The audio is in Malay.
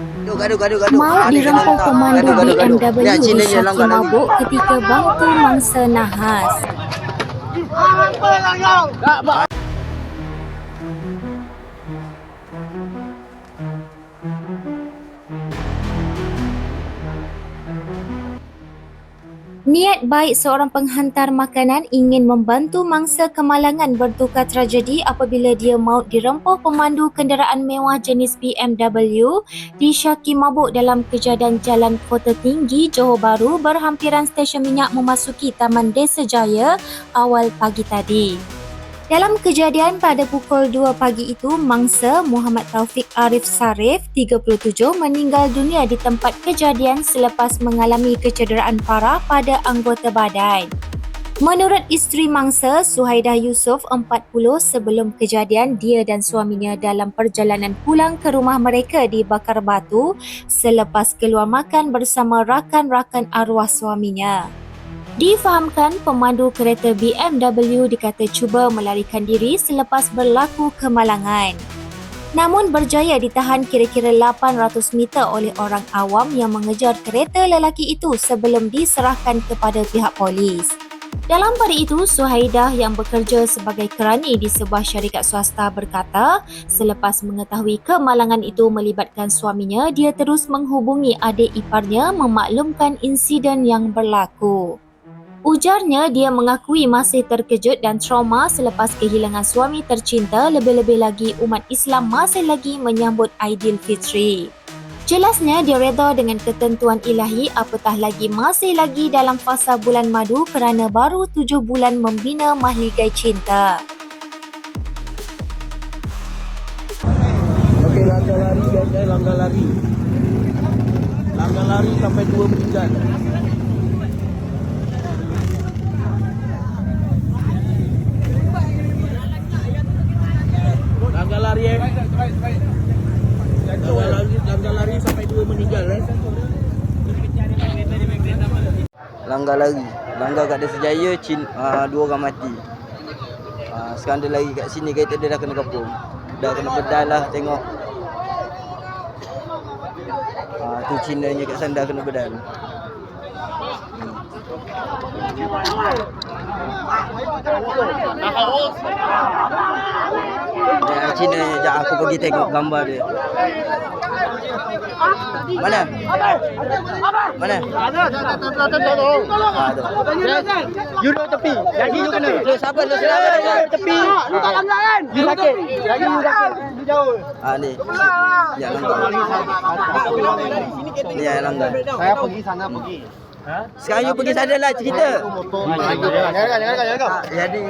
Gaduh, gaduh, gaduh. Maut Ah, ni dirempah tak. pemandu Gaduh, gaduh, gaduh. BMW Lihat Cina je Syaki langgar lagi. mabuk ketika bantu mangsa nahas. Niat baik seorang penghantar makanan ingin membantu mangsa kemalangan bertukar tragedi apabila dia maut dirempah pemandu kenderaan mewah jenis BMW di Syaki Mabuk dalam kejadian Jalan Kota Tinggi, Johor Bahru berhampiran stesen minyak memasuki Taman Desa Jaya awal pagi tadi. Dalam kejadian pada pukul 2 pagi itu, mangsa Muhammad Taufik Arif Sarif, 37, meninggal dunia di tempat kejadian selepas mengalami kecederaan parah pada anggota badan. Menurut isteri mangsa, Suhaidah Yusof, 40, sebelum kejadian, dia dan suaminya dalam perjalanan pulang ke rumah mereka di Bakar Batu selepas keluar makan bersama rakan-rakan arwah suaminya. Difahamkan pemandu kereta BMW dikata cuba melarikan diri selepas berlaku kemalangan. Namun berjaya ditahan kira-kira 800 meter oleh orang awam yang mengejar kereta lelaki itu sebelum diserahkan kepada pihak polis. Dalam pada itu, Suhaidah yang bekerja sebagai kerani di sebuah syarikat swasta berkata, selepas mengetahui kemalangan itu melibatkan suaminya, dia terus menghubungi adik iparnya memaklumkan insiden yang berlaku. Ujarnya dia mengakui masih terkejut dan trauma selepas kehilangan suami tercinta lebih-lebih lagi umat Islam masih lagi menyambut Aidilfitri. Jelasnya dia reda dengan ketentuan ilahi apatah lagi masih lagi dalam fasa bulan madu kerana baru tujuh bulan membina mahligai cinta. Okey, langgar lari eh, langgar lari. Langgar lari sampai dua meninggal. Langgar lari eh. Langgar lari, langgar kat Desa Jaya, Cin, uh, dua orang mati. Uh, sekarang dia lari kat sini, kereta dia dah kena kepung. Dah kena bedal lah tengok. Uh, tu Cina nya kat sana dah kena bedal. Ya, Cina nya, jap aku pergi tengok gambar dia. Mana? Mana? Ah, tu. You duduk tepi. Jadi you kena. Lu sabar, lu sabar. Tepi. You tak langgar kan? You sakit. Jadi you sakit. You jauh. Ah ni. Ya langgar. Ni yang langgar. Saya pergi sana pergi. Sekarang you pergi sana lah cerita. Jangan jangan jangan. Jadi